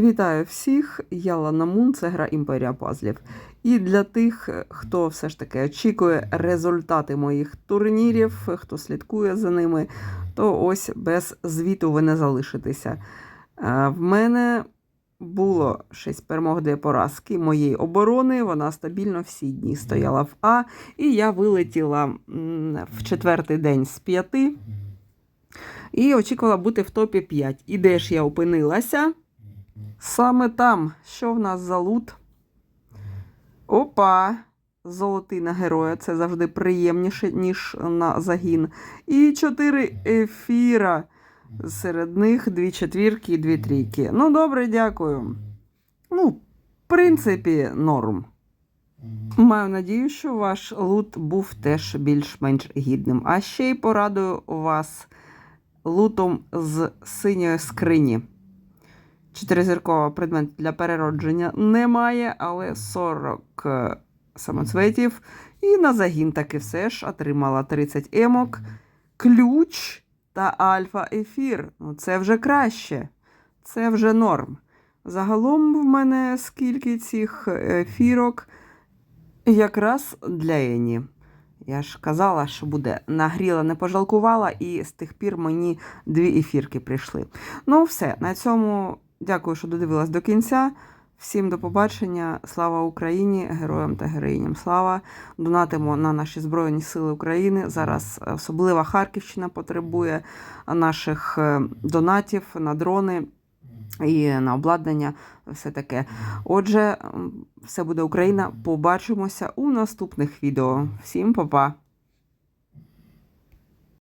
Вітаю всіх! Я Лана Мун, це гра Імперія Пазлів. І для тих, хто все ж таки очікує результати моїх турнірів, хто слідкує за ними, то ось без звіту ви не залишитеся. Е, В мене було 6 перемог, 2 поразки моєї оборони. Вона стабільно всі дні стояла в А, і я вилетіла в четвертий день з п'яти. І очікувала бути в топі 5. І де ж я опинилася? Саме там, що в нас за лут? Опа! Золотий на героя. Це завжди приємніше, ніж на загін. І чотири ефіра. Серед них дві четвірки і дві трійки. Ну, добре, дякую. Ну, в принципі, норм. Маю надію, що ваш лут був теж більш-менш гідним. А ще й порадую вас лутом з синьої скрині. Чотиризіркового предмет для переродження немає, але 40 е, самоцветів. І на загін таки все ж отримала 30 емок, ключ та альфа-ефір. Ну, це вже краще. Це вже норм. Загалом в мене скільки цих ефірок якраз для Ені. Я ж казала, що буде нагріла, не пожалкувала, і з тих пір мені дві ефірки прийшли. Ну, все, на цьому дякую, що додивилась до кінця. Всім до побачення. Слава Україні, героям та героїням. Слава! Донатимо на наші Збройні Сили України. Зараз особлива Харківщина потребує наших е, донатів на дрони і на обладнання. Все таке. Отже, все буде Україна. Побачимося у наступних відео. Всім па-па!